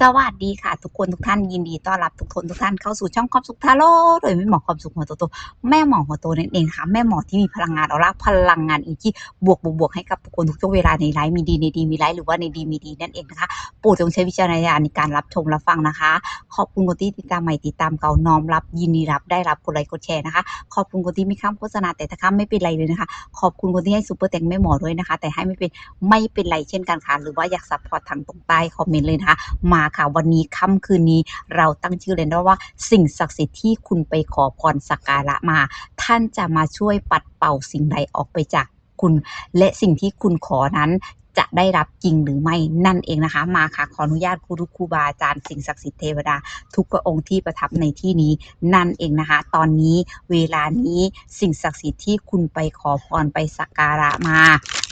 สวัสดีค่ะ ทุกคนทุกท่านยินดีต้อนรับทุกคนทุกท่านเข้าสู่ช่องความสุขทาโร่โดยแม่หมอความสุขหัวโตโตแม่หมอหัวโตนั่นเองค่ะแม่หมอที่มีพลังงานเอาละพลังงานอีกที่บวกบวกบวกให้กับทุกคนทุกช่วงเวลาในไลฟ์มีดีในดีมีไลฟ์หรือว่าในดีมีดีนั่นเองนะคะโปรดจงใช้วิจารณญาณในการรับชมรับฟังนะคะ ขอบคุณคนที่ติดตามใหม่ติดตามเก่าน้อมรับยินดีรับได้รับกดไลค์กดแชร์นะคะ ขอบคุณคนที่ไม่ข้ามโฆษณาแต่ถ้าข้ามไม่เป็นไรเลยนะคะ ขอบคุณคนที่ให้ซูเปอร์แตงแม่หมอด้วยนะคะ แต่ให้ไม่เป็นไม่เป็นไรเช่นกันค่ะหรือว่าอยากซัพพอร์ตทางตรงใต้คอมเมนต์เลยนะคะมาค่ะวันนี้ค่ำคืนนี้เราตั้งชื่อเลยนะว่า สิ่งศักดิ์สิทธิ์ที่คุณไปขอพรสักการะมา ท่านจะมาช่วยปัดเป่าสิ่งใดออกไปจากคุณ และสิ่งที่คุณขอนั้นจะได้รับจริงหรือไม่นั่นเองนะคะ มาค่ะขออนุญาตครูรุครูบาอาจารย์สิ่งศักดิ์สิทธิ์เทวดา ทุกพระองค์ที่ประทับในที่นี้นั่นเองนะคะ ตอนนี้เวลานี้สิ่งศักดิ์สิทธิ์ที่คุณไปขอพรไปสักการะมา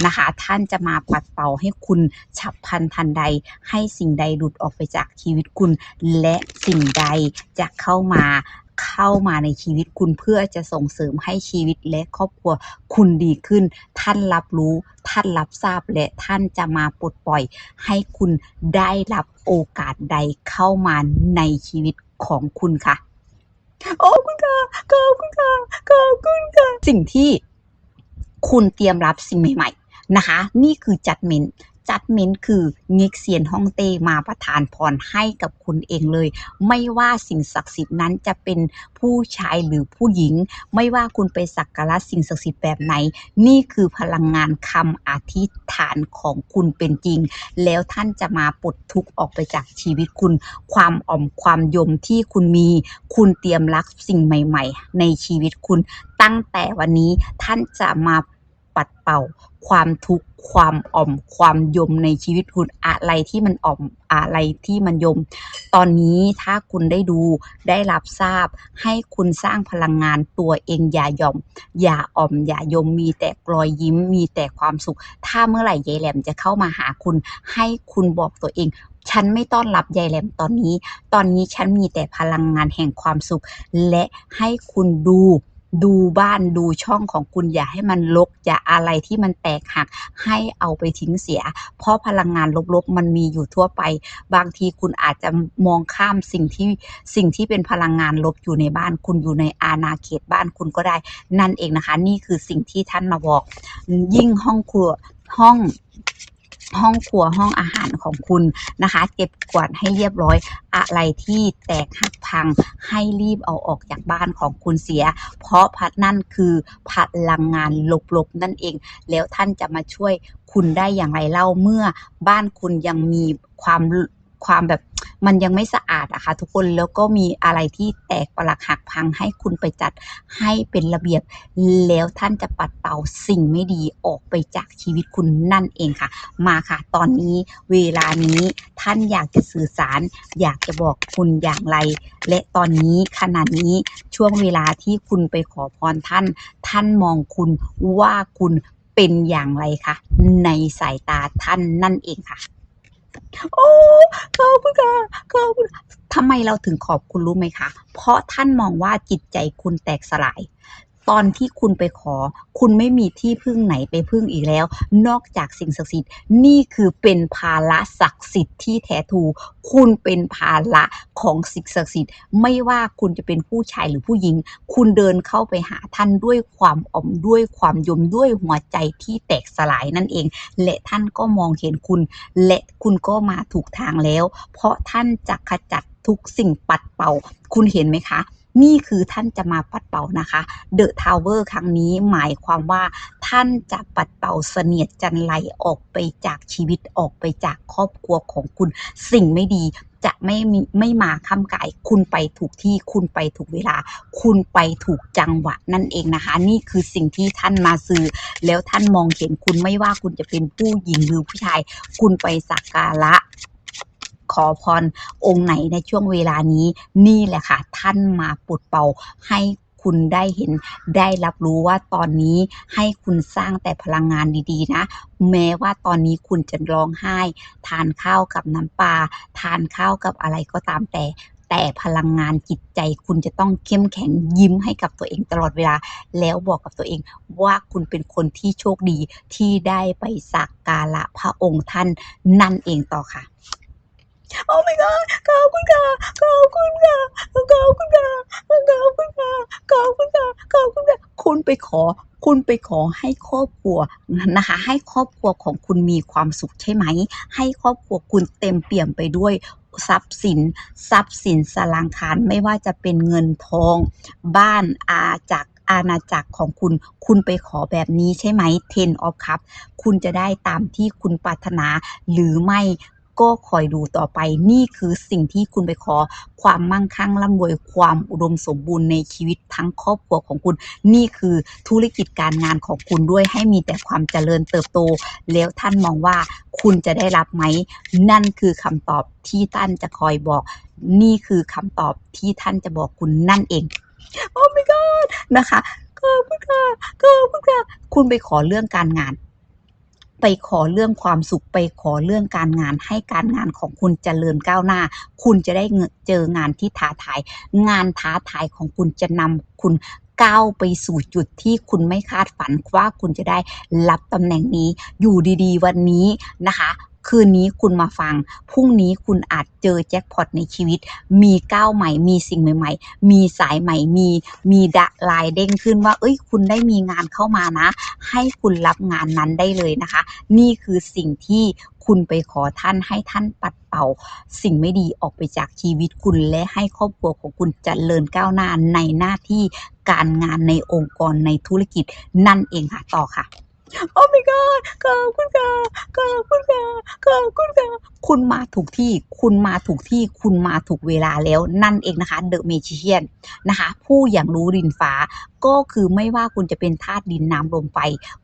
นะคะ ท่านจะมาปัดเป่าให้คุณฉับพลันทันใด ให้สิ่งใดหลุดออกไปจากชีวิตคุณ และสิ่งใดจะเข้ามาเข้ามาในชีวิตคุณเพื่อจะส่งเสริมให้ชีวิตและครอบครัวคุณดีขึ้น ท่านรับรู้ท่านรับทราบและท่านจะมาปลดปล่อย ให้คุณได้รับโอกาสใดเข้ามาในชีวิตของคุณค่ะ โอ้คุณค่ะขอบคุณค่ะขอบคุณค่ะสิ่งที่คุณเตรียมรับสิ่งใหม่ ๆ นะคะ นี่คือจัดเมนจัดเมนคือเง็กเซียนฮ่องเต้มาประทานพรให้กับคุณเองเลย ไม่ว่าสิ่งศักดิ์สิทธิ์นั้นจะเป็นผู้ชายหรือผู้หญิง ไม่ว่าคุณไปสักการะสิ่งศักดิ์สิทธิ์แบบไหน นี่คือพลังงานคำอธิษฐานของคุณเป็นจริง แล้วท่านจะมาปลดทุกข์ออกไปจากชีวิตคุณ ความอ่อมความยมที่คุณมี คุณเตรียมรักสิ่งใหม่ ๆ ในชีวิตคุณ ตั้งแต่วันนี้ท่านจะมา ปัดเป่า ความทุกข์ความอ่อมความยมในชีวิตคุณอะไรที่มันอ่อมอะไรที่มันยม ตอนนี้ถ้าคุณได้ดูได้รับทราบ ให้คุณสร้างพลังงานตัวเองอย่าย่อม อย่าอ่อมอย่ายมมีแต่รอยยิ้มมีแต่ความสุข ถ้าเมื่อไหร่ยายแหลมจะเข้ามาหาคุณ ให้คุณบอกตัวเองฉันไม่ต้อนรับยายแหลมตอนนี้ ตอนนี้ฉันมีแต่พลังงานแห่งความสุข และให้คุณดู ดูบ้านดูช่องของคุณอย่าให้มันรกอย่าอะไรที่มันแตกหักให้เอาไปทิ้งเสีย เพราะพลังงานลบๆ มันมีอยู่ทั่วไป บางทีคุณอาจจะมองข้ามสิ่งที่สิ่งที่เป็นพลังงานลบอยู่ในบ้านคุณอยู่ในอาณาเขตบ้านคุณก็ได้ นั่นเองนะคะ นี่คือสิ่งที่ท่านมาบอก ยิ่งห้องครัวห้อง ห้องครัวห้องอาหารของคุณนะคะ เก็บกวาดให้เรียบร้อย อะไรที่แตกหักพังให้รีบเอาออกจากบ้านของคุณเสีย เพราะพัดนั่นคือพลังงานลบๆนั่นเอง แล้วท่านจะมาช่วยคุณได้อย่างไรเล่าเมื่อบ้านคุณยังมีความ ความแบบมันยังไม่สะอาดอะค่ะทุกคนแล้วก็มีอะไรที่แตกปลักหักพังให้คุณไปจัดให้เป็นระเบียบ แล้วท่านจะปัดเป่าสิ่งไม่ดีออกไปจากชีวิตคุณนั่นเองค่ะ มาค่ะ ตอนนี้เวลานี้ท่านอยากจะสื่อสาร อยากจะบอกคุณอย่างไร และตอนนี้ขณะนี้ช่วงเวลาที่คุณไปขอพรท่าน ท่านมองคุณว่าคุณเป็นอย่างไรคะในสายตาท่านนั่นเองค่ะ โอ้ขอบคุณค่ะขอบคุณทำไมเราถึงขอบคุณรู้ไหมคะ เพราะท่านมองว่าจิตใจคุณแตกสลาย ตอนที่คุณไปขอ คุณไม่มีที่พึ่งไหนไปพึ่งอีกแล้ว นอกจากสิ่งศักดิ์สิทธิ์นี่คือเป็นภาระศักดิ์สิทธิ์ที่แท้ทูคุณเป็นภาระของสิ่งศักดิ์สิทธิ์ไม่ว่าคุณจะเป็นผู้ชายหรือผู้หญิง คุณเดินเข้าไปหาท่านด้วยความอมด้วยความยมด้วยหัวใจที่แตกสลายนั่นเอง และท่านก็มองเห็นคุณ และคุณก็มาถูกทางแล้ว เพราะท่านจะขจัดทุกสิ่งปัดเป่า คุณเห็นไหมคะ นี่คือท่านจะมาปัดเป่านะคะเดอะทาวเวอร์ครั้งนี้หมายความว่าท่านจะปัดเป่าเสนียดจันไรออกไปจากชีวิตออกไปจากครอบครัวของคุณ สิ่งไม่ดีจะไม่มีไม่มาค้ำกายคุณไปถูกที่คุณไปถูกเวลา คุณไปถูกจังหวะนั่นเองนะคะ นี่คือสิ่งที่ท่านมาซื้อแล้วท่านมองเห็นคุณไม่ว่าคุณจะเป็นผู้หญิงหรือผู้ชาย คุณไปสักการะ ขอพรองค์ไหนในช่วงเวลานี้นี่แหละค่ะ ท่านมาปลดเป่าให้คุณได้เห็นได้รับรู้ว่าตอนนี้ให้คุณสร้างแต่พลังงานดีๆ นะ แม้ว่าตอนนี้คุณจะร้องไห้ ทานข้าวกับน้ำปลาทานข้าวกับอะไรก็ตามแต่แต่พลังงานจิตใจคุณจะต้องเข้มแข็งยิ้มให้กับตัวเองตลอดเวลา แล้วบอกกับตัวเองว่าคุณเป็นคนที่โชคดีที่ได้ไปสักการะพระองค์ท่านนั่นเองต่อค่ะ โอ้ my god ขอบคุณค่ะขอบคุณค่ะขอบคุณค่ะขอบคุณค่ะขอบคุณค่ะขอบคุณค่ะคุณไปขอ คุณไปขอให้ครอบครัวนะคะ ให้ครอบครัวของคุณมีความสุขใช่ไหม ให้ครอบครัวคุณเต็มเปี่ยมไปด้วยทรัพย์สินทรัพย์สินสลางคารไม่ว่าจะเป็นเงินทอง บ้านอาจักรอาณาจักรของคุณ คุณไปขอแบบนี้ใช่ไหม Ten of Cup คุณจะได้ตามที่คุณปรารถนาหรือไม่ ก็คอยดูต่อไปนี่คือสิ่งที่คุณไปขอความมั่งคั่งร่ำรวยความอุดมสมบูรณ์ในชีวิตทั้งครอบครัวของคุณ นี่คือธุรกิจการงานของคุณด้วยให้มีแต่ความเจริญเติบโต แล้วท่านมองว่าคุณจะได้รับไหม นั่นคือคำตอบที่ท่านจะคอยบอก นี่คือคำตอบที่ท่านจะบอกคุณนั่นเองโอ้ my god นะคะขอบคุณค่ะขอบคุณค่ะคุณไปขอเรื่องการงาน ไปขอเรื่องความสุขไปขอเรื่องการงานให้การงานของคุณเจริญก้าวหน้า คุณจะได้เจองานที่ท้าทาย งานท้าทายของคุณจะนำคุณก้าวไปสู่จุดที่คุณไม่คาดฝันว่าคุณจะได้รับตำแหน่งนี้อยู่ดีๆ วันนี้นะคะ คืนนี้คุณมาฟัง พรุ่งนี้คุณอาจเจอแจ็คพอตในชีวิต มีก้าวใหม่ มีสิ่งใหม่ ๆ มีสายใหม่ มี มีดะลายเด้งขึ้นว่า เอ้ย คุณได้มีงานเข้ามานะ ให้คุณรับงานนั้นได้เลยนะคะ นี่คือสิ่งที่คุณไปขอท่านให้ท่านปัดเป่า สิ่งไม่ดีออกไปจากชีวิตคุณและให้ครอบครัวของคุณเจริญก้าวหน้าในหน้าที่การงานในองค์กรในธุรกิจนั่นเองค่ะต่อค่ะ โอ้ my god ขอบคุณค่ะขอบคุณค่ะขอบคุณค่ะคุณมาถูกที่ คุณมาถูกที่ คุณมาถูกเวลาแล้วนั่นเองนะคะ The Magician นะคะ ผู้อย่างรู้ดินฟ้า ก็คือไม่ว่าคุณจะเป็นธาตุดินน้ำลมไฟ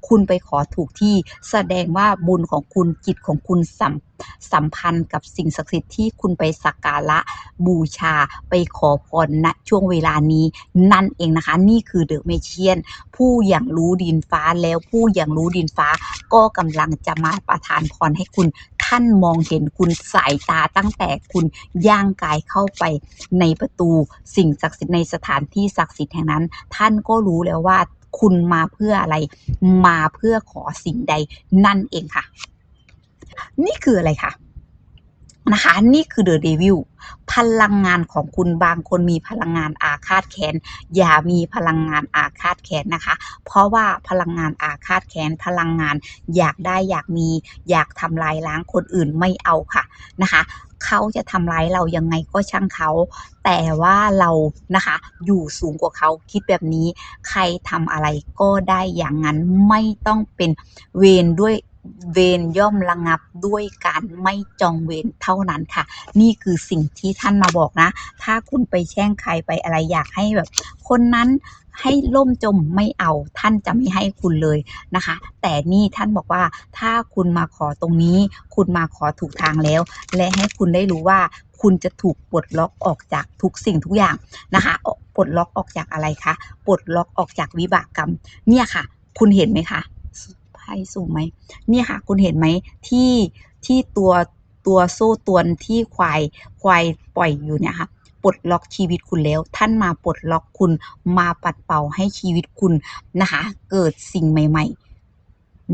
คุณไปขอถูกที่แสดงว่าบุญของคุณจิตของคุณสัมสัมพันธ์กับสิ่งศักดิ์สิทธิ์ที่คุณไปสักการะบูชาไปขอพรณช่วงเวลานี้นั่นเองนะคะ นี่คือเดอะเมเชียน ผู้อย่างรู้ดินฟ้าแล้วผู้อย่างรู้ดินฟ้า ก็กำลังจะมาประทานพรให้คุณท่านมองเห็นคุณสายตาตั้งแต่คุณย่างกายเข้าไปในประตูสิ่งศักดิ์สิทธิ์ในสถานที่ศักดิ์สิทธิ์แห่งนั้น ท่านก็รู้แล้วว่าคุณมาเพื่ออะไร มาเพื่อขอสิ่งใดนั่นเองค่ะ นี่คืออะไรคะนะคะ นี่คือเดอะเดวิลพลังงานของคุณบางคนมีพลังงานอาฆาตแค้นอย่ามีพลังงานอาฆาตแค้นนะคะ เพราะว่าพลังงานอาฆาตแค้นพลังงานอยากได้อยากมี อยากทำลายล้างคนอื่นไม่เอาค่ะนะคะ เขาจะทำร้ายเรายังไงก็ช่างเขา แต่ว่าเรานะคะ อยู่สูงกว่าเขาคิดแบบนี้ ใครทำอะไรก็ได้อย่างนั้นไม่ต้องเป็นเวรด้วย เวรย่อมระงับด้วยการไม่จองเวรเท่านั้นค่ะ นี่คือสิ่งที่ท่านมาบอกนะ ถ้าคุณไปแช่งใครไปอะไรอยากให้แบบ คนนั้นให้ล่มจมไม่เอาท่านจะไม่ให้คุณเลยนะคะ แต่นี่ท่านบอกว่าถ้าคุณมาขอตรงนี้ คุณมาขอถูกทางแล้ว และให้คุณได้รู้ว่าคุณจะถูกปลดล็อกออกจากทุกสิ่งทุกอย่างนะคะปลดล็อกออกจากอะไรคะปลดล็อกออกจากวิบากกรรม เนี่ยค่ะ คุณเห็นไหมคะ ไพ่สูงไหมเนี่ยค่ะ คุณเห็นไหมที่ที่ตัวตัวโซ่ตัวนที่ควายควายปล่อยอยู่เนี่ยค่ะปลดล็อกชีวิตคุณแล้ว ท่านมาปลดล็อกคุณมาปัดเป่าให้ชีวิตคุณนะคะ เกิดสิ่งใหม่ ๆ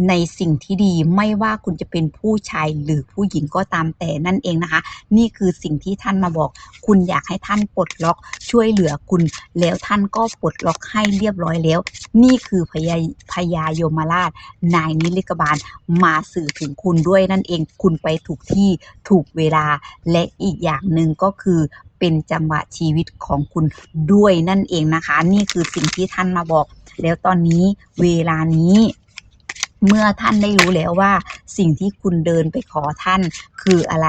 ในสิ่งที่ดีไม่ว่าคุณจะเป็นผู้ชายหรือผู้หญิงก็ตามแต่นั่นเองนะคะ นี่คือสิ่งที่ท่านมาบอก คุณอยากให้ท่านปลดล็อกช่วยเหลือคุณ แล้วท่านก็ปลดล็อกให้เรียบร้อยแล้ว นี่คือพญาพญายมราช นายนิลิกบาลมาสื่อถึงคุณด้วยนั่นเองคุณไปถูกที่ถูกเวลาและอีกอย่างหนึ่งก็คือเป็นจังหวะชีวิตของคุณด้วยนั่นเองนะคะ นี่คือสิ่งที่ท่านมาบอก แล้วตอนนี้เวลานี้ เมื่อท่านได้รู้แล้วว่า สิ่งที่คุณเดินไปขอท่านคืออะไร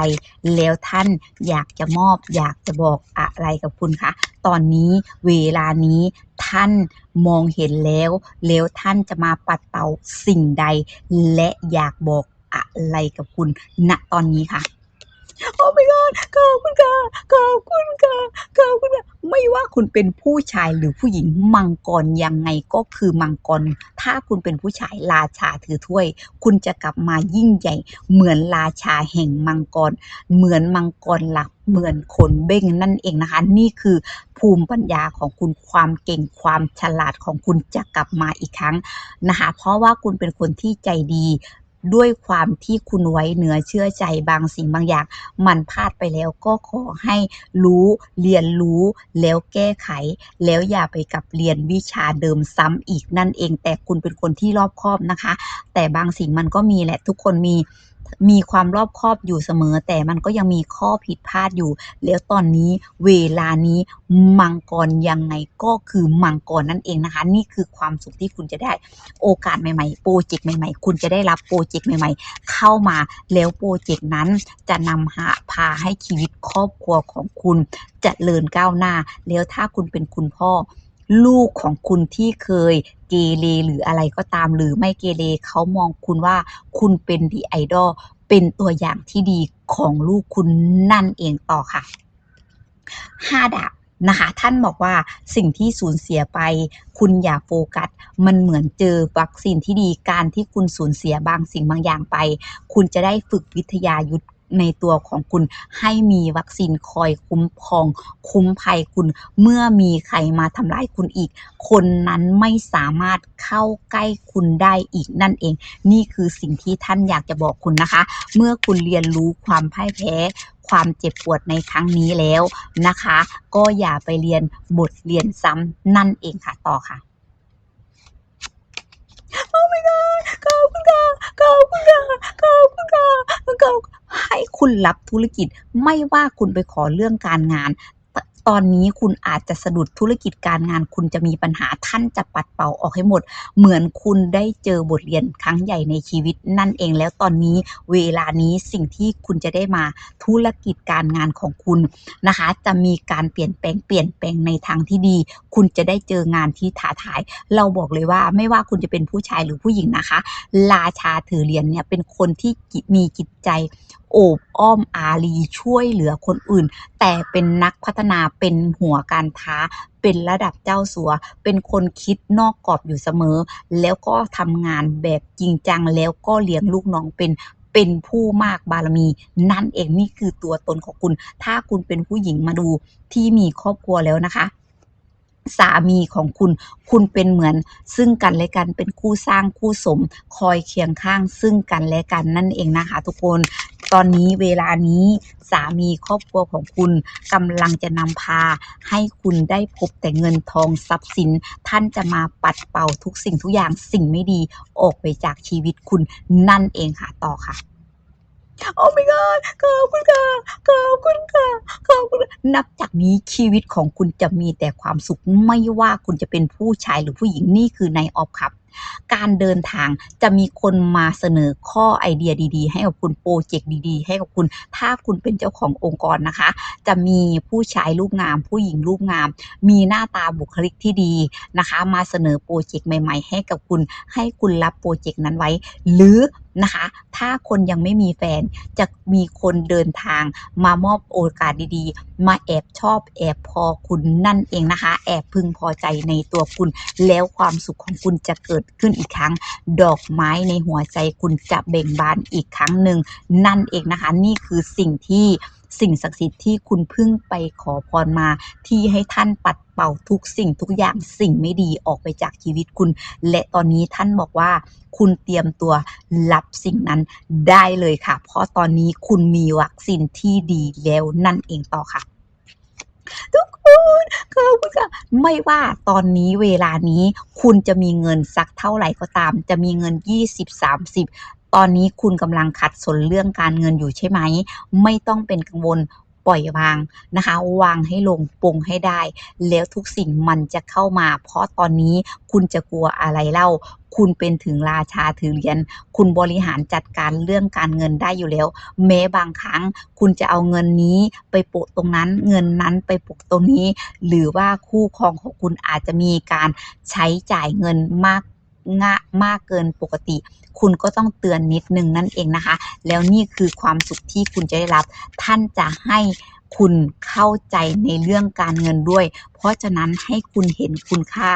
แล้วท่านอยากจะมอบ อยากจะบอกอะไรกับคุณคะ ตอนนี้เวลานี้ท่านมองเห็นแล้ว แล้วท่านจะมาปัดเป่าสิ่งใด และอยากบอกอะไรกับคุณณตอนนี้ค่ะ โอ้ my god ขอบคุณค่ะ ขอบคุณค่ะ ขอบคุณค่ะ ไม่ว่าคุณเป็นผู้ชายหรือผู้หญิงมังกรยังไงก็คือมังกร ถ้าคุณเป็นผู้ชายราชาถือถ้วย คุณจะกลับมายิ่งใหญ่ เหมือนราชาแห่งมังกร เหมือนมังกรหลักเหมือนขนเบ้งนั่นเองนะคะ นี่คือภูมิปัญญาของคุณความเก่งความฉลาดของคุณจะกลับมาอีกครั้งนะคะ เพราะว่าคุณเป็นคนที่ใจดี ด้วยความที่คุณไว้เนื้อเชื่อใจบางสิ่งบางอย่าง มันพลาดไปแล้วก็ขอให้รู้เรียนรู้แล้วแก้ไข แล้วอย่าไปกลับเรียนวิชาเดิมซ้ำอีกนั่นเอง แต่คุณเป็นคนที่รอบคอบนะคะ แต่บางสิ่งมันก็มีแหละทุกคนมี มีความรอบคอบอยู่เสมอ แต่มันก็ยังมีข้อผิดพลาดอยู่ แล้วตอนนี้เวลานี้มังกรยังไงก็คือมังกรนั่นเองนะคะ นี่คือความสุขที่คุณจะได้โอกาสใหม่ๆ โปรเจกต์ใหม่ๆ คุณจะได้รับโปรเจกต์ใหม่ ๆ เข้ามาแล้วโปรเจกต์นั้นจะนำหาพาให้ชีวิตครอบครัวของคุณจเจริญก้าวหน้า แล้วถ้าคุณเป็นคุณพ่อ ลูกของคุณที่เคยเกเรหรืออะไรก็ตาม หรือไม่เกเรเขามองคุณว่าคุณเป็นดีไอดอลเป็นตัวอย่างที่ดีของลูกคุณนั่นเองต่อค่ะห้าดาบนะคะท่านบอกว่าสิ่งที่สูญเสียไป คุณอย่าโฟกัส มันเหมือนเจอวัคซีนที่ดีการที่คุณสูญเสียบางสิ่งบางอย่างไป คุณจะได้ฝึกวิทยายุทธ ในตัวของคุณให้มีวัคซีนคอยคุ้มครอง คุ้มภัยคุณ เมื่อมีใครมาทำร้ายคุณอีก คนนั้นไม่สามารถเข้าใกล้คุณได้อีกนั่นเอง นี่คือสิ่งที่ท่านอยากจะบอกคุณนะคะ เมื่อคุณเรียนรู้ความพ่ายแพ้ความเจ็บปวดในครั้งนี้แล้วนะคะ ก็อย่าไปเรียนบทเรียนซ้ำนั่นเองค่ะต่อค่ะ โอ้ my god ขอบคุณค่ะขอบคุณค่ะขอบคุณค่ะขอบให้คุณรับธุรกิจไม่ว่าคุณไปขอเรื่องการงาน ตอนนี้คุณอาจจะสะดุดธุรกิจการงานคุณจะมีปัญหาท่านจะปัดเป่าออกให้หมด เหมือนคุณได้เจอบทเรียนครั้งใหญ่ในชีวิตนั่นเองแล้วตอนนี้เวลานี้สิ่งที่คุณจะได้มาธุรกิจการงานของคุณนะคะ จะมีการเปลี่ยนแปลงเปลี่ยนแปลงในทางที่ดี คุณจะได้เจองานที่ท้าทาย เราบอกเลยว่าไม่ว่าคุณจะเป็นผู้ชายหรือผู้หญิงนะคะ ราชาถือเหรียญเนี่ยเป็นคนที่มีจิตใจโอบอ้อมอารีช่วยเหลือคนอื่น แต่เป็นนักพัฒนาเป็นหัวการท้า เป็นระดับเจ้าสัว เป็นคนคิดนอกกรอบอยู่เสมอ แล้วก็ทำงานแบบจริงจังแล้วก็เลี้ยงลูกน้องเป็นเป็นผู้มากบารมี นั่นเองนี่คือตัวตนของคุณ ถ้าคุณเป็นผู้หญิงมาดูที่มีครอบครัวแล้วนะคะ สามีของคุณ คุณเป็นเหมือนซึ่งกันและกันเป็นคู่สร้างคู่สม คอยเคียงข้างซึ่งกันและกันนั่นเองนะคะ ทุกคนตอนนี้เวลานี้สามีครอบครัวของคุณกำลังจะนำพา ให้คุณได้พบแต่เงินทองทรัพย์สิน ท่านจะมาปัดเป่าทุกสิ่งทุกอย่างสิ่งไม่ดี ออกไปจากชีวิตคุณนั่นเองค่ะต่อค่ะ โอ้ my god ขอบคุณค่ะ ขอบคุณค่ะ ขอบคุณ นับจากนี้ชีวิตของคุณจะมีแต่ความสุขไม่ว่าคุณจะเป็นผู้ชายหรือผู้หญิงนี่คือในออฟครับ การเดินทางจะมีคนมาเสนอข้อไอเดียดีๆ ให้กับคุณโปรเจกต์ดีๆ ให้กับคุณ ถ้าคุณเป็นเจ้าขององค์กรนะคะ จะมีผู้ชายรูปงาม ผู้หญิงรูปงาม มีหน้าตาบุคลิกที่ดีนะคะ มาเสนอโปรเจกต์ใหม่ ๆ ให้กับคุณ ให้คุณรับโปรเจกต์นั้นไว้ หรือ นะคะ ถ้าคนยังไม่มีแฟนจะมีคนเดินทางมามอบโอกาสดีๆ มาแอบชอบแอบพอคุณนั่นเองนะคะ แอบพึงพอใจในตัวคุณ แล้วความสุขของคุณจะเกิดขึ้นอีกครั้ง ดอกไม้ในหัวใจคุณจะเบ่งบานอีกครั้งหนึ่งนั่นเองนะคะ นี่คือสิ่งที่ สิ่งศักดิ์สิทธิ์ที่คุณเพิ่งไปขอพรมา ที่ให้ท่านปัดเป่าทุกสิ่งทุกอย่างสิ่งไม่ดีออกไปจากชีวิตคุณ และตอนนี้ท่านบอกว่าคุณเตรียมตัวรับสิ่งนั้นได้เลยค่ะ เพราะตอนนี้คุณมีวัคซีนที่ดีแล้วนั่นเองต่อค่ะทุกคนขอบคุณค่ะไม่ว่าตอนนี้เวลานี้คุณจะมีเงินสักเท่าไหร่ก็ตาม จะมีเงิน 20 30 ตอนนี้คุณกำลังขัดสนเรื่องการเงินอยู่ใช่ไหม ไม่ต้องเป็นกังวลปล่อยวางนะคะ วางให้ลงปลงให้ได้ แล้วทุกสิ่งมันจะเข้ามา เพราะตอนนี้คุณจะกลัวอะไรเล่า คุณเป็นถึงราชาถือเหรียญคุณบริหารจัดการเรื่องการเงินได้อยู่แล้ว แม้บางครั้ง คุณจะเอาเงินนี้ไปโปะตรงนั้น เงินนั้นไปโปะตรงนี้ หรือว่าคู่ครองของคุณอาจจะมีการใช้จ่ายเงินมาก งะมากเกินปกติ คุณก็ต้องเตือนนิดนึงนั่นเองนะคะ แล้วนี่คือความสุขที่คุณจะได้รับ ท่านจะให้คุณเข้าใจในเรื่องการเงินด้วย เพราะฉะนั้นให้คุณเห็นคุณค่า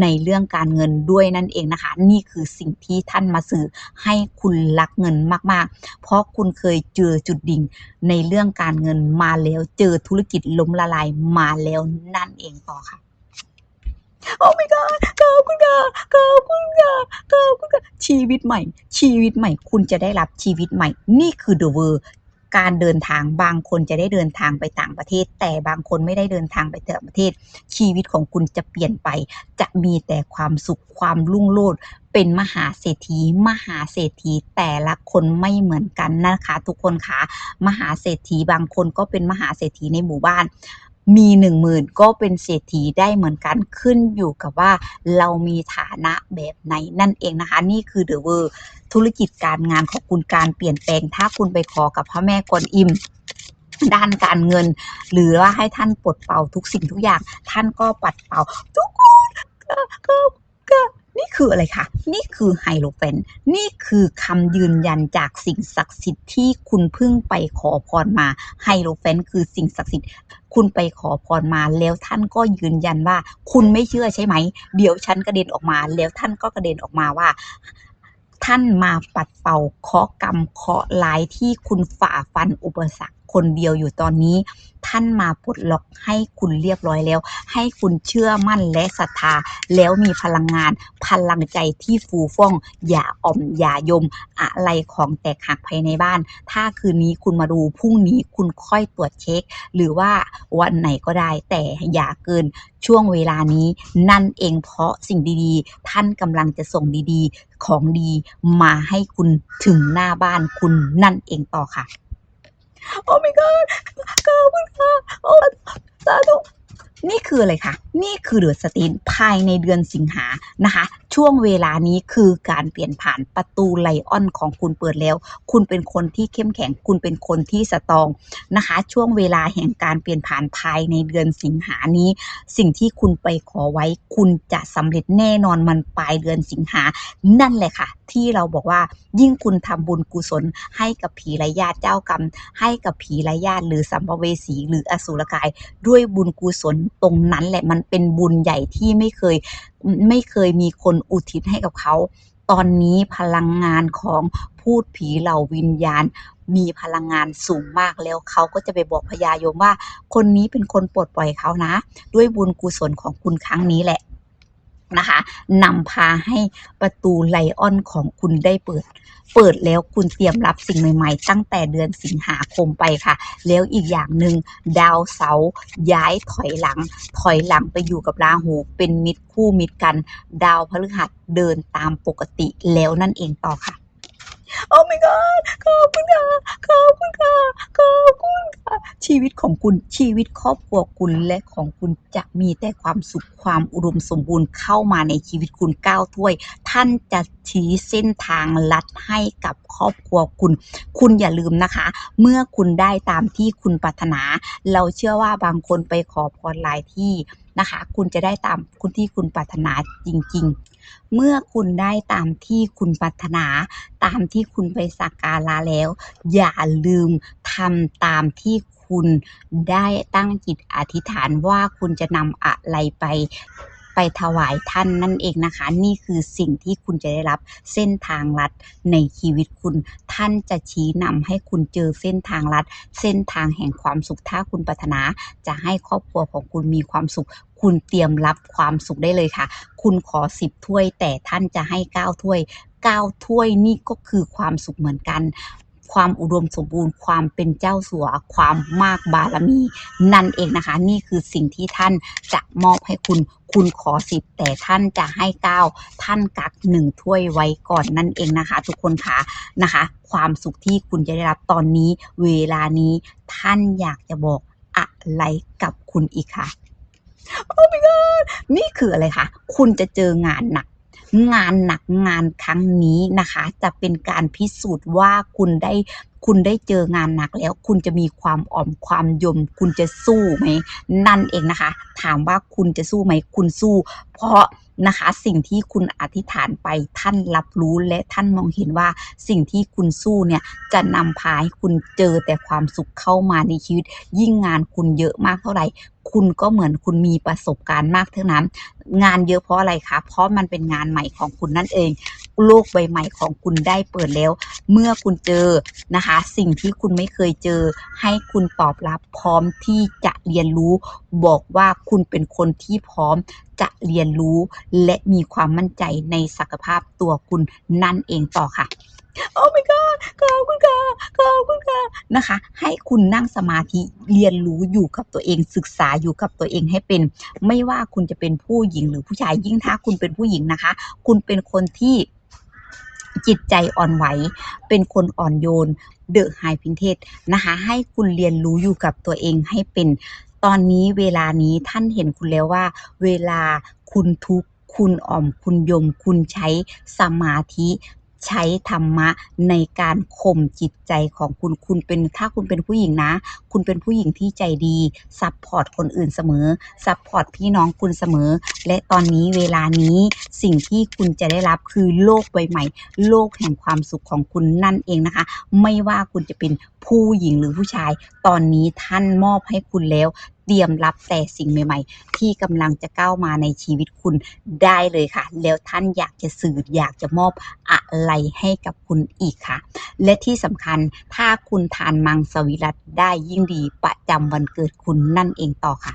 ในเรื่องการเงินด้วยนั่นเองนะคะ นี่คือสิ่งที่ท่านมาสื่อให้คุณรักเงินมากๆ เพราะคุณเคยเจอจุดดิ่งในเรื่องการเงินมาแล้วเจอธุรกิจล้มละลายมาแล้วนั่นเองต่อค่ะ โอ้ my god ขอบคุณค่ะขอบคุณค่ะขอบคุณค่ะชีวิตใหม่ ชีวิตใหม่ คุณจะได้รับชีวิตใหม่ นี่คือ the world การเดินทางบางคนจะได้เดินทางไปต่างประเทศ แต่บางคนไม่ได้เดินทางไปต่างประเทศ ชีวิตของคุณจะเปลี่ยนไป จะมีแต่ความสุขความรุ่งโรจน์เป็นมหาเศรษฐี มหาเศรษฐีแต่ละคนไม่เหมือนกันนะคะ ทุกคนคะมหาเศรษฐีบางคนก็เป็นมหาเศรษฐีในหมู่บ้าน มีหนึ่งหมื่นก็เป็นเศรษฐีได้เหมือนกันขึ้นอยู่กับว่าเรามีฐานะแบบไหนนั่นเองนะคะ นี่คือเดอะเวอร์ธุรกิจการงานของคุณการเปลี่ยนแปลง ถ้าคุณไปขอกับพระแม่กวนอิมด้านการเงิน หรือว่าให้ท่านปลดเป่าทุกสิ่งทุกอย่าง ท่านก็ปัดเป่าทุกคนก็ก็ก็ นี่คืออะไรคะ นี่คือไฮโลเฟน นี่คือคำยืนยันจากสิ่งศักดิ์สิทธิ์ที่คุณเพิ่งไปขอพรมา ไฮโลเฟนคือสิ่งศักดิ์สิทธิ์ คุณไปขอพรมาแล้วท่านก็ยืนยันว่า คุณไม่เชื่อใช่ไหม เดี๋ยวฉันกระเด็นออกมา แล้วท่านก็กระเด็นออกมาว่าท่านมาปัดเป่าเคาะกรรมเคาะห์ร้ายที่คุณฝ่าฟันอุปสรรค คนเดียวอยู่ตอนนี้ ท่านมาปลดล็อกให้คุณเรียบร้อยแล้ว ให้คุณเชื่อมั่นและศรัทธา แล้วมีพลังงาน พลังใจที่ฟูฟ่อง อย่าอ่อมอย่ายม อะไรของแตกหักภายในบ้าน ถ้าคืนนี้คุณมาดูพรุ่งนี้คุณค่อยตรวจเช็ค หรือว่าวันไหนก็ได้ แต่อย่าเกินช่วงเวลานี้ นั่นเองเพราะสิ่งดีๆ ท่านกำลังจะส่งดีๆ ของดีมาให้คุณถึงหน้าบ้านคุณนั่นเองต่อค่ะ โอ้ my god ขอบคุณค่ะโอ้สาธุนี่คืออะไรคะ นี่คือเดือดสตีนภายในเดือนสิงหานะคะช่วงเวลานี้คือการเปลี่ยนผ่านประตูไลออนของคุณเปิดแล้ว คุณเป็นคนที่เข้มแข็ง คุณเป็นคนที่สตองนะคะ ช่วงเวลาแห่งการเปลี่ยนผ่านภายในเดือนสิงหานี้ สิ่งที่คุณไปขอไว้ คุณจะสำเร็จแน่นอนมันปลายเดือนสิงหา นั่นแหละค่ะ ที่เราบอกว่ายิ่งคุณทำบุญกุศลให้กับผีไร้ญาติเจ้ากรรม ให้กับผีไร้ญาติหรือสัมภเวสีหรืออสูรกาย ด้วยบุญกุศลตรงนั้นแหละมันเป็นบุญใหญ่ที่ไม่เคย ไม่เคยมีคนอุทิศให้กับเขา ตอนนี้พลังงานของพูดผีเหล่าวิญญาณ มีพลังงานสูงมากแล้วเขาก็จะไปบอกพญายมว่า คนนี้เป็นคนปลดปล่อยเขานะ ด้วยบุญกุศลของคุณครั้งนี้แหละ นะคะนำพาให้ประตูไลออนของคุณได้เปิด เปิดแล้วคุณเตรียมรับสิ่งใหม่ๆ ตั้งแต่เดือนสิงหาคมไปค่ะ แล้วอีกอย่างหนึ่งดาวเสาย้ายถอยหลัง ถอยหลังไปอยู่กับราหู เป็นมิตรคู่มิตรกัน ดาวพฤหัสเดินตามปกติแล้วนั่นเองต่อค่ะ โอ้ my god ขอบคุณค่ะ ขอบคุณค่ะ ขอบคุณค่ะ ชีวิตของคุณ ชีวิตครอบครัวคุณและของคุณจะมีแต่ความสุข ความอุดมสมบูรณ์เข้ามาในชีวิตคุณก้าวถ้วย ท่านจะชี้เส้นทางลัดให้กับครอบครัวคุณ คุณอย่าลืมนะคะ เมื่อคุณได้ตามที่คุณปรารถนา เราเชื่อว่าบางคนไปขอพรหลายที่นะคะ คุณจะได้ตามคุณที่คุณปรารถนาจริง ๆ เมื่อคุณได้ตามที่คุณปรารถนา ตามที่คุณไปสักการะแล้ว อย่าลืมทำตามที่คุณได้ตั้งจิตอธิษฐานว่าคุณจะนำอะไรไปไปถวายท่านนั่นเองนะคะ นี่คือสิ่งที่คุณจะได้รับเส้นทางลัดในชีวิตคุณ ท่านจะชี้นำให้คุณเจอเส้นทางลัด เส้นทางแห่งความสุขถ้าคุณปรารถนา จะให้ครอบครัวของคุณมีความสุข คุณเตรียมรับความสุขได้เลยค่ะ คุณขอสิบถ้วย แต่ท่านจะให้เก้าถ้วยเก้าถ้วยนี่ก็คือความสุขเหมือนกันความอุดมสมบูรณ์ความเป็นเจ้าสัว ความมากบารมี นั่นเองนะคะ นี่คือสิ่งที่ท่านจะมอบให้คุณ คุณขอสิบแต่ท่านจะให้เก้าท่านกักหนึ่งถ้วยไว้ก่อนนั่นเองนะคะ ทุกคนคะนะคะ ความสุขที่คุณจะได้รับตอนนี้ เวลานี้ท่านอยากจะบอกอะไรกับคุณอีกค่ะ โอ้ my god นี่คืออะไรคะ คุณจะเจองานหนัก งานหนักงานครั้งนี้นะคะ จะเป็นการพิสูจน์ว่าคุณได้คุณได้เจองานหนักแล้ว คุณจะมีความอ่อมความยม คุณจะสู้ไหม นั่นเองนะคะ ถามว่าคุณจะสู้ไหม คุณสู้ เพราะ นะคะ สิ่งที่คุณอธิษฐานไปท่านรับรู้และท่านมองเห็นว่าสิ่งที่คุณสู้เนี่ยจะนำพาให้คุณเจอแต่ความสุขเข้ามาในชีวิต ยิ่งงานคุณเยอะมากเท่าไหร่คุณก็เหมือนคุณมีประสบการณ์มากเท่านั้น งานเยอะเพราะอะไรคะ เพราะมันเป็นงานใหม่ของคุณนั่นเอง โลกใบใหม่ของคุณได้เปิดแล้ว เมื่อคุณเจอนะคะ สิ่งที่คุณไม่เคยเจอ ให้คุณตอบรับพร้อมที่จะเรียนรู้ บอกว่าคุณเป็นคนที่พร้อมจะเรียนรู้ และมีความมั่นใจในศักยภาพตัวคุณนั่นเองต่อค่ะโอ้ my god ขอบคุณค่ะขอบคุณค่ะนะคะ ให้คุณนั่งสมาธิเรียนรู้อยู่กับตัวเองศึกษาอยู่กับตัวเองให้เป็น ไม่ว่าคุณจะเป็นผู้หญิงหรือผู้ชายยิ่งถ้าคุณเป็นผู้หญิงนะคะ คุณเป็นคนที่ จิตใจอ่อนไหว เป็นคนอ่อนโยน เดอะไฮพินเทสนะคะ ให้คุณเรียนรู้อยู่กับตัวเองให้เป็น ตอนนี้เวลานี้ท่านเห็นคุณแล้วว่า เวลาคุณทุกคุณอ่อมคุณยมคุณใช้สมาธิ ใช้ธรรมะในการข่มจิตใจของคุณ คุณเป็นถ้าคุณเป็นผู้หญิงนะ คุณเป็นผู้หญิงที่ใจดีซัพพอร์ตคนอื่นเสมอซัพพอร์ตพี่น้องคุณเสมอ และตอนนี้เวลานี้สิ่งที่คุณจะได้รับคือโลกใบใหม่ โลกแห่งความสุขของคุณนั่นเองนะคะ ไม่ว่าคุณจะเป็นผู้หญิงหรือผู้ชาย ตอนนี้ท่านมอบให้คุณแล้ว เตรียมรับแต่สิ่งใหม่ ๆ ที่กำลังจะก้าวมาในชีวิตคุณได้เลยค่ะ แล้วท่านอยากจะสื่ออยากจะมอบอะไรให้กับคุณอีกค่ะ และที่สำคัญถ้าคุณทานมังสวิรัตได้ยิ่งดีประจำวันเกิดคุณนั่นเองต่อค่ะ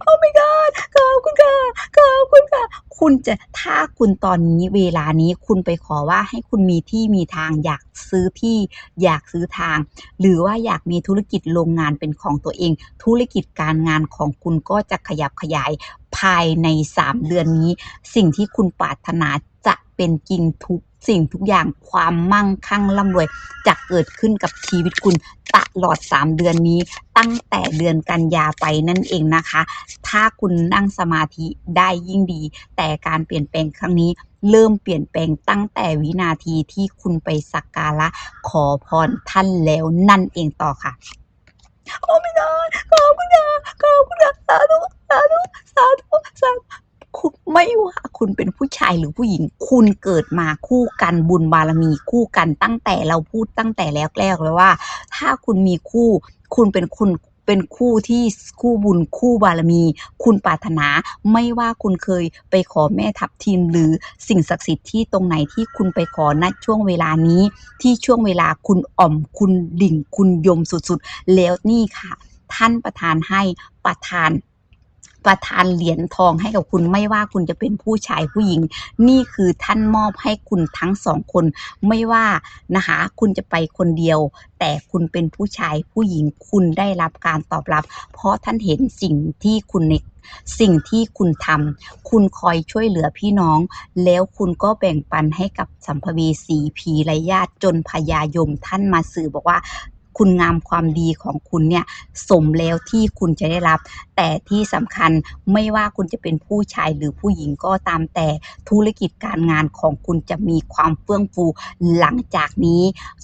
โอ้ my god ขอบคุณค่ะขอบคุณค่ะ คุณจะถ้าคุณตอนนี้เวลานี้คุณไปขอว่าให้คุณมีที่มีทางอยากซื้อที่อยากซื้อทาง หรือว่าอยากมีธุรกิจโรงงานเป็นของตัวเอง ธุรกิจการงานของคุณก็จะขยับขยายภายใน 3 เดือนนี้ สิ่งที่คุณปรารถนาจะเป็นจริงทุก สิ่งทุกอย่างความมั่งคั่งร่ำรวยจะเกิดขึ้นกับชีวิตคุณตลอด 3 เดือนนี้ตั้งแต่เดือนกันยาไปนั่นเองนะคะ ถ้าคุณนั่งสมาธิได้ยิ่งดี แต่การเปลี่ยนแปลงครั้งนี้เริ่มเปลี่ยนแปลงตั้งแต่วินาทีที่คุณไปสักการะขอพรท่านแล้วนั่นเองต่อค่ะ โอ้ my god ขอบคุณค่ะขอบคุณค่ะสาธุสาธุสาธุสาธุ คุณไม่ว่าคุณเป็นผู้ชายหรือผู้หญิง คุณเกิดมาคู่กันบุญบารมีคู่กันตั้งแต่เราพูดตั้งแต่แรกๆเลยว่า ถ้าคุณมีคู่ คุณเป็นคุณเป็นคู่ที่คู่บุญคู่บารมี คุณปรารถนาไม่ว่าคุณเคยไปขอแม่ทับทิมหรือสิ่งศักดิ์สิทธิ์ที่ตรงไหนที่คุณไปขอณช่วงเวลานี้ ที่ช่วงเวลาคุณอ่อมคุณดิ่งคุณยมสุดๆ แล้วนี่ค่ะ ท่านประทานให้ประทาน ประทานเหรียญทองให้กับคุณไม่ว่าคุณจะเป็นผู้ชายผู้หญิง นี่คือท่านมอบให้คุณทั้งสองคน ไม่ว่านะคะคุณจะไปคนเดียว แต่คุณเป็นผู้ชายผู้หญิงคุณได้รับการตอบรับ เพราะท่านเห็นสิ่งที่คุณในสิ่งที่คุณทำคุณคอยช่วยเหลือพี่น้อง แล้วคุณก็แบ่งปันให้กับสัมภเวสีผีไรญาติจนพญายมท่านมาสื่อบอกว่า คุณงามความดีของคุณเนี่ยสมแล้วที่คุณจะได้รับ แต่ที่สำคัญไม่ว่าคุณจะเป็นผู้ชายหรือผู้หญิงก็ตามแต่ธุรกิจการงานของคุณจะมีความเฟื่องฟูหลังจากนี้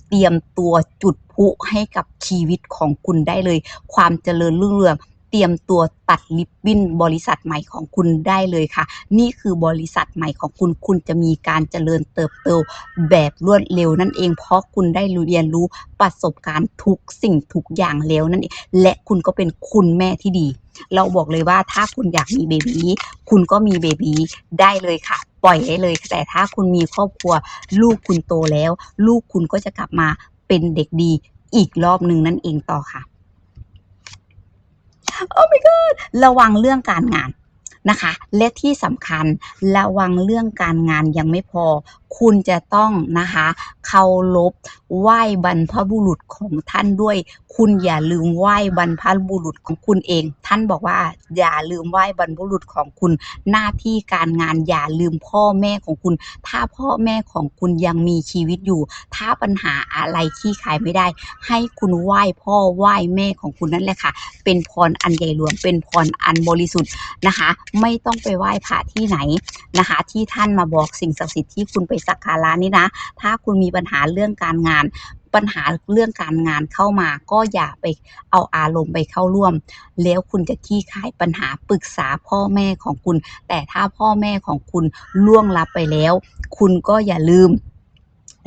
เตรียมตัวจุดพุให้กับชีวิตของคุณได้เลย ความเจริญรุ่งเรือง เตรียมตัวตัดลิบบิ้นบริษัทใหม่ของคุณได้เลยค่ะ นี่คือบริษัทใหม่ของคุณ คุณจะมีการเจริญเติบโตแบบรวดเร็วนั่นเอง เพราะคุณได้เรียนรู้ประสบการณ์ทุกสิ่งทุกอย่างแล้วนั่นเอง และคุณก็เป็นคุณแม่ที่ดี เราบอกเลยว่าถ้าคุณอยากมีเบบีคุณก็มีเบบีได้เลยค่ะ ปล่อยได้เลย แต่ถ้าคุณมีครอบครัว ลูกคุณโตแล้ว ลูกคุณก็จะกลับมาเป็นเด็กดีอีกรอบหนึ่งนั่นเองต่อค่ะ โอ้ my god ระวังเรื่องการงานนะคะ และที่สำคัญระวังเรื่องการงานยังไม่พอ คุณจะต้องนะคะเคารพไหว้บรรพบุรุษของท่านด้วย คุณอย่าลืมไหว้บรรพบุรุษของคุณเอง ท่านบอกว่า อย่าลืมไหว้บรรพบุรุษของคุณ หน้าที่การงานอย่าลืมพ่อแม่ของคุณ ถ้าพ่อแม่ของคุณยังมีชีวิตอยู่ ถ้าปัญหาอะไรขี้ขายไม่ได้ ให้คุณไหว้พ่อไหว้แม่ของคุณนั่นแหละค่ะ เป็นพรอันใหญ่หลวงเป็นพรอันบริสุทธิ์นะคะ ไม่ต้องไปไหว้พระที่ไหนนะคะ ที่ท่านมาบอกสิ่งศักดิ์สิทธิ์ที่คุณไปสักการะนี่นะ ถ้าคุณมีปัญหาเรื่องการงานปัญหาเรื่องการงานเข้ามาก็อย่าไปเอาอารมณ์ไปเข้าร่วม แล้วคุณจะขี้ขายปัญหาปรึกษาพ่อแม่ของคุณ แต่ถ้าพ่อแม่ของคุณล่วงลับไปแล้ว คุณก็อย่าลืม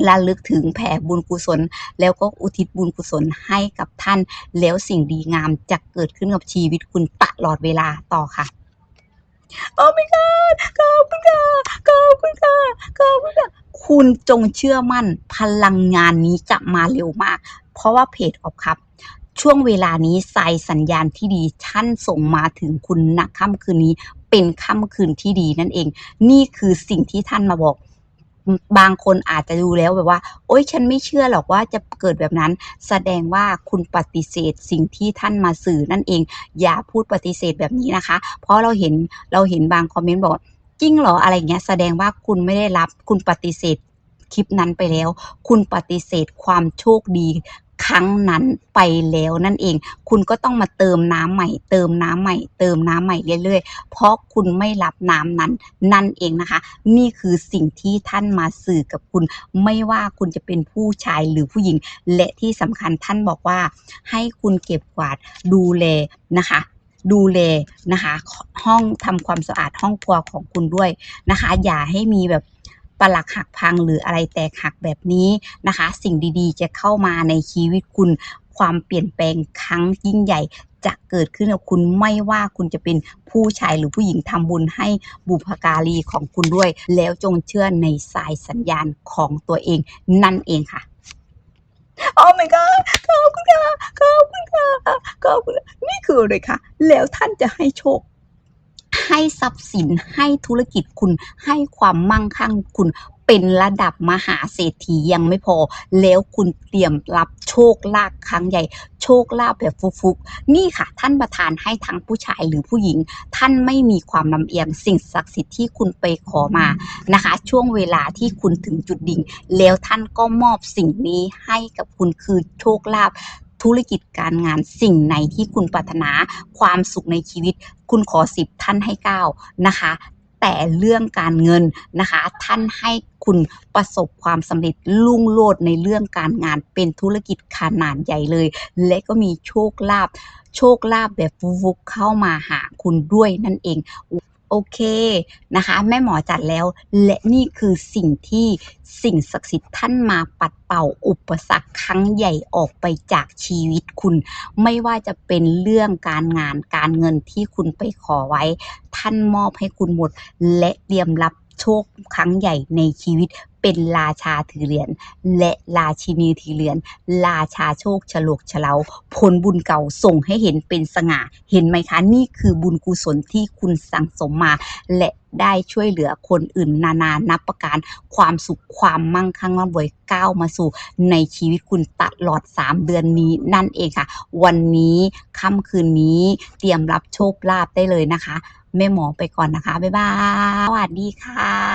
ระลึกถึงแผ่บุญกุศล แล้วก็อุทิศบุญกุศลให้กับท่าน แล้วสิ่งดีงามจะเกิดขึ้นกับชีวิตคุณตลอดเวลาต่อค่ะ โอ้ my god ขอบคุณค่ะขอบคุณค่ะขอบคุณค่ะคุณจงเชื่อมั่นพลังงานนี้จะมาเร็วมาก เพราะว่าเพจออกครับ ช่วงเวลานี้ใส่สัญญาณที่ดีท่านส่งมาถึงคุณณค่ำคืนนี้เป็นค่ำคืนที่ดีนั่นเอง นี่คือสิ่งที่ท่านมาบอก บางคนอาจจะดูแล้วแบบว่า โอ๊ยฉันไม่เชื่อหรอกว่าจะเกิดแบบนั้น แสดงว่าคุณปฏิเสธสิ่งที่ท่านมาสื่อนั่นเอง อย่าพูดปฏิเสธแบบนี้นะคะ เพราะเราเห็นเราเห็นบางคอมเมนต์บอกจริงเหรออะไรเงี้ยแสดงว่าคุณไม่ได้รับคุณปฏิเสธคลิปนั้นไปแล้ว คุณปฏิเสธความโชคดี ครั้งนั้นไปแล้วนั่นเอง คุณก็ต้องมาเติมน้ำใหม่ เติมน้ำใหม่ เติมน้ำใหม่เรื่อยๆ เพราะคุณไม่รับน้ำนั้นนั่นเองนะคะ นี่คือสิ่งที่ท่านมาสื่อกับคุณ ไม่ว่าคุณจะเป็นผู้ชายหรือผู้หญิง และที่สำคัญท่านบอกว่า ให้คุณเก็บกวาดดูแลนะคะดูแลนะคะ ห้องทำความสะอาดห้องครัวของคุณด้วยนะคะ อย่าให้มีแบบ ปลักหักพังหรืออะไรแตกหักแบบนี้นะคะ สิ่งดีๆ จะเข้ามาในชีวิตคุณความเปลี่ยนแปลงครั้งยิ่งใหญ่จะเกิดขึ้นกับคุณไม่ว่าคุณจะเป็นผู้ชายหรือผู้หญิงทำบุญให้บุพการีของคุณด้วย แล้วจงเชื่อในสายสัญญาณของตัวเองนั่นเองค่ะโอ้ my god ขอบคุณค่ะขอบคุณค่ะขอบคุณค่ะนี่คือเลยค่ะ แล้วท่านจะให้โชค ให้ทรัพย์สินให้ธุรกิจคุณให้ความมั่งคั่งคุณเป็นระดับมหาเศรษฐียังไม่พอ แล้วคุณเตรียมรับโชคลาภครั้งใหญ่ โชคลาภแบบฟุกๆนี่ค่ะ ท่านประทานให้ทั้งผู้ชายหรือผู้หญิง ท่านไม่มีความลำเอียงสิ่งศักดิ์สิทธิ์ที่คุณไปขอมานะคะ ช่วงเวลาที่คุณถึงจุดดิ่ง แล้วท่านก็มอบสิ่งนี้ให้กับคุณคือโชคลาภ ธุรกิจการงานสิ่งไหนที่คุณปรารถนาความสุขในชีวิต คุณขอสิบท่านให้เก้านะคะแต่เรื่องการเงินนะคะ ท่านให้คุณประสบความสำเร็จลุ่งโลดในเรื่องการงานเป็นธุรกิจขนาดใหญ่เลย และก็มีโชคลาภโชคลาภแบบฟุกๆเข้ามาหาคุณด้วยนั่นเอง โอเคนะคะ แม่หมอจัดแล้ว และนี่คือสิ่งที่สิ่งศักดิ์สิทธิ์ท่านมาปัดเป่าอุปสรรคครั้งใหญ่ออกไปจากชีวิตคุณ ไม่ว่าจะเป็นเรื่องการงานการเงินที่คุณไปขอไว้ ท่านมอบให้คุณหมด และเตรียมรับ โชคครั้งใหญ่ในชีวิตเป็นราชาถือเหรียญและราชินีถือเหรียญราชาโชคฉลกฉลาผลบุญเก่าส่งให้เห็นเป็นสง่า เห็นไหมคะนี่คือบุญกุศลที่คุณสั่งสมมา และได้ช่วยเหลือคนอื่นนานานับประการ ความสุขความมั่งคั่งร่ำรวยก้าวมาสู่ในชีวิตคุณตลอด 3 เดือนนี้นั่นเองค่ะ วันนี้ค่ำคืนนี้เตรียมรับโชคลาภได้เลยนะคะ แม่หมอไปก่อนนะคะ บ๊ายบาย สวัสดีค่ะ